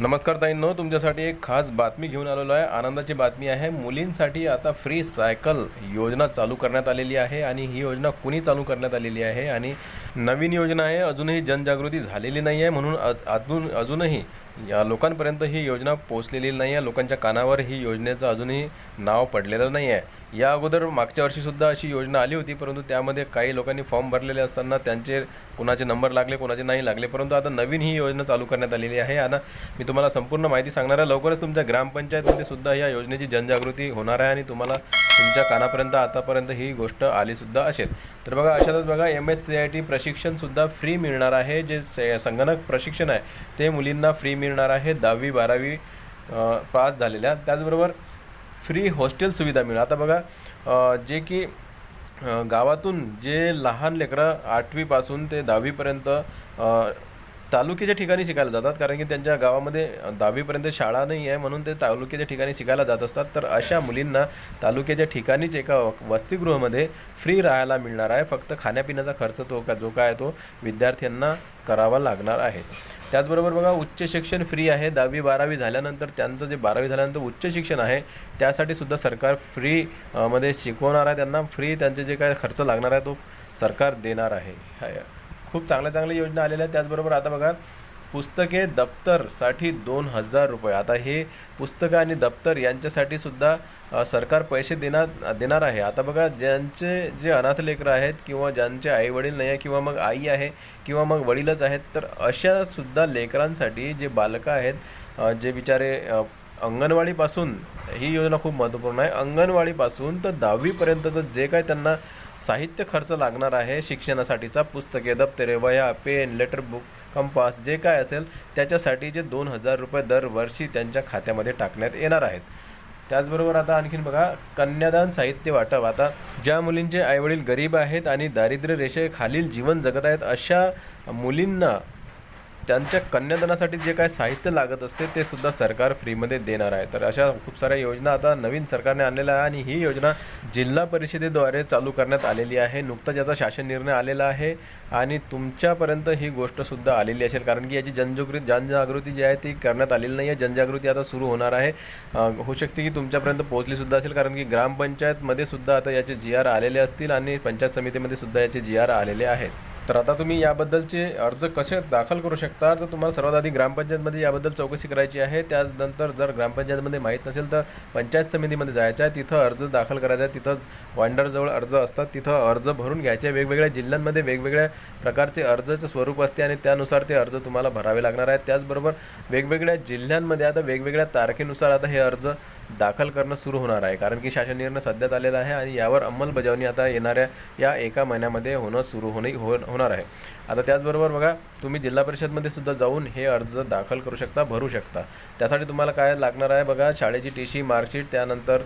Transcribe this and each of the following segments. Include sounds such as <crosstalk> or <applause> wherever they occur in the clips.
नमस्कार ताईंनो तुमच्यासाठी एक खास बातमी घेऊन आलेलो आहे. आनंदाची बातमी आहे मुलींसाठी आता फ्री सायकल योजना चालू करण्यात आलेली आहे आणि ही योजना कुणी चालू करण्यात आलेली आहे? आणि नवीन योजना आहे अजूनही जनजागृती झालेली नाही आहे म्हणून अजून अजूनही या लोकांपर्यंत ही योजना पोचलेली नाही आहे. लोकांच्या कानावर ही योजनेचं अजूनही नाव पडलेलं नाही आहे. या अगोदर मागच्या वर्षीसुद्धा अशी योजना आली होती परंतु त्यामध्ये काही लोकांनी फॉर्म भरलेले असताना त्यांचे कुणाचे नंबर लागले कुणाचे नाही लागले. परंतु आता नवीन ही योजना चालू करण्यात आलेली आहे. आणि मी तुम्हाला संपूर्ण माहिती सांगणार आहे. लवकरच तुमच्या ग्रामपंचायतमध्ये सुद्धा या योजनेची जनजागृती होणार आहे आणि तुम्हाला तुमच्या कानापर्यंत आतापर्यंत ही गोष्ट आलीसुद्धा असेल. तर बघा अशातच बघा M S C I T प्रशिक्षणसुद्धा free मिळणार आहे. जे संगणक प्रशिक्षण आहे ते मुलींना फ्री मिळ मिळणार आहे दहावी बारावी पास झालेल्या. त्याचबरोबर फ्री हॉस्टेल सुविधा मिळणार. आता बघा जे की गावातून जे लहान लेकरं आठवीपासून ते दहावीपर्यंत तालुक्याच्या ठिकाणी शिकायला जातात कारण की त्यांच्या गावामध्ये दहावीपर्यंत शाळा नाही आहे म्हणून ते तालुक्याच्या ठिकाणी शिकायला जात असतात. तर अशा मुलींना तालुक्याच्या ठिकाणीच एका वसतिगृहामध्ये फ्री राहायला मिळणार आहे. फक्त खाण्यापिण्याचा खर्च तो का जो काय तो विद्यार्थ्यांना करावा लागणार आहे. त्याचबरोबर बघा उच्च शिक्षण फ्री आहे. दहावी बारावी झाल्यानंतर त्यांचं जे बारावी झाल्यानंतर उच्च शिक्षण आहे त्यासाठी सुद्धा सरकार फ्री मध्ये शिकवणार आहे. त्यांना फ्री त्यांचे जे काय खर्च लागणार आहे तो सरकार देणार आहे. हाय. खूप चांगल्या चांगल्या योजना आलेल्या आहेत. त्याचबरोबर आता बघा पुस्तके दप्तरसाठी दोन हजार रुपये. आता हे पुस्तकं आणि दप्तर यांच्यासाठी सुद्धा सरकार पैसे देणार देणार आहे. आता बघा ज्यांचे जे अनाथ लेकरं आहेत किंवा ज्यांचे आई वडील नाही आहे किंवा मग आई आहे किंवा मग वडीलच आहेत तर अशासुद्धा लेकरांसाठी जे बालकं आहेत जे बिचारे अंगणवाडीपासून ही योजना खूप महत्त्वपूर्ण आहे. अंगणवाडीपासून तर दहावीपर्यंतचं जे काय त्यांना साहित्य खर्च लागणार आहे शिक्षणासाठीचा पुस्तके दप्तरे वह्या पेन लेटर बुक कंपास जे काय असेल त्याच्यासाठी जे दोन हजार रुपये दरवर्षी त्यांच्या खात्यामध्ये टाकण्यात येणार आहेत. त्याचबरोबर आता आणखीन बघा कन्यादान साहित्य वाटप. आता ज्या मुलींचे आईवडील गरीब आहेत आणि दारिद्र्य रेषेखालील जीवन जगत आहेत अशा मुलींना त्यांच्या कन्यादानासाठी जे काय साहित्य लागत असते ते सुद्धा सरकार फ्रीमध्ये देणार आहे. तर अशा खूप साऱ्या योजना आता नवीन सरकारने आणलेल्या आहे आणि ही योजना जिल्हा परिषदेद्वारे चालू करण्यात आलेली आहे. नुकताच याचा शासन निर्णय आलेला आहे आणि तुमच्यापर्यंत ही गोष्टसुद्धा आलेली असेल. कारण की याची जनजागृती जनजागृती जी आहे ती करण्यात आलेली नाही आहे जनजागृती आता सुरू होणार आहे. होऊ शकते की तुमच्यापर्यंत पोहोचलीसुद्धा असेल. कारण की ग्रामपंचायतमध्ये सुद्धा आता याचे जी आर आलेले असतील आणि पंचायत समितीमध्ये सुद्धा याचे जी आर आलेले आहेत. तर आता तुम्ही याबद्दलचे अर्ज कसे दाखल करू शकता? तर तुम्हाला सर्वात आधी ग्रामपंचायतमध्ये याबद्दल चौकशी करायची आहे. त्याचनंतर जर ग्रामपंचायतमध्ये माहीत नसेल तर पंचायत समितीमध्ये जायचं आहे. तिथं अर्ज दाखल करायचा आहे. तिथं वांडरजवळ अर्ज असतात. तिथं अर्ज भरून घ्यायचे. वेगवेगळ्या जिल्ह्यांमध्ये वेगवेगळ्या प्रकारचे अर्जाचं स्वरूप असते आणि त्यानुसार ते अर्ज तुम्हाला भरावे लागणार आहेत. त्याचबरोबर वेगवेगळ्या जिल्ह्यांमध्ये आता वेगवेगळ्या तारखेनुसार आता हे अर्ज दाखल करणं सुरू होणार आहे. कारण की शासन निर्णय सध्याच आलेला आहे आणि यावर अंमलबजावणी आता येणाऱ्या या एका महिन्यामध्ये होणं सुरू होणे हो होणार आहे. आता त्याचबरोबर बघा तुम्ही जिल्हा परिषदमध्ये सुद्धा जाऊन हे अर्ज दाखल करू शकता भरू शकता. त्यासाठी तुम्हाला काय लागणार आहे बघा शाळेची टी सी मार्कशीट त्यानंतर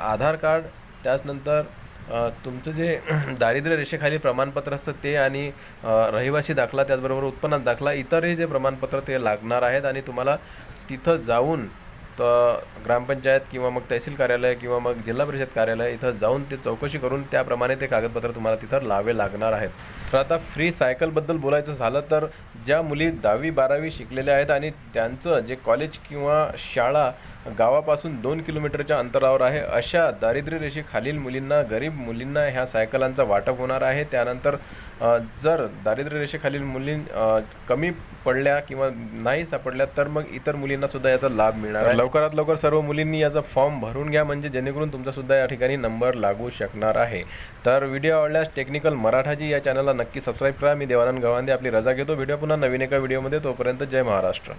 आधार कार्ड त्याचनंतर तुमचं जे <clears throat> दारिद्र्य रेषेखाली प्रमाणपत्र असतं ते आणि रहिवासी दाखला त्याचबरोबर उत्पन्नात दाखला इतरही जे प्रमाणपत्र ते लागणार आहेत आणि तुम्हाला तिथं जाऊन तर ग्रामपंचायत किंवा मग तहसील कार्यालय किंवा मग जिल्हा परिषद कार्यालय इथं जाऊन ते चौकशी करून त्याप्रमाणे ते कागदपत्र तुम्हाला तिथं लावे लागणार आहेत. तर आता फ्री सायकलबद्दल बोलायचं झालं तर ज्या मुली दहावी बारावी शिकलेल्या आहेत आणि त्यांचं जे कॉलेज किंवा शाळा गावापासून दोन किलोमीटरच्या अंतरावर आहे अशा दारिद्र्य रेषेखालील मुलींना गरीब मुलींना ह्या सायकलांचा वाटप होणार आहे. त्यानंतर जर दारिद्र्य रेषेखालील मुली कमी पडल्या किंवा नाही सापडल्या तर मग इतर मुलींना सुद्धा याचा लाभ मिळणार आहे. लवकरात लवकर सर्व मुलींनी याचा फॉर्म भरून घ्या म्हणजे जेणेकरून तुमचासुद्धा या ठिकाणी नंबर लागू शकणार आहे. तर व्हिडिओ आवडल्यास टेक्निकल मराठाजी या चॅनलला नक्की सबस्क्राईब करा. मी देवानंद गव्हांदे आपली रजा घेतो. व्हिडिओ पुन्हा नवीन एका व्हिडिओमध्ये. तोपर्यंत जय महाराष्ट्र.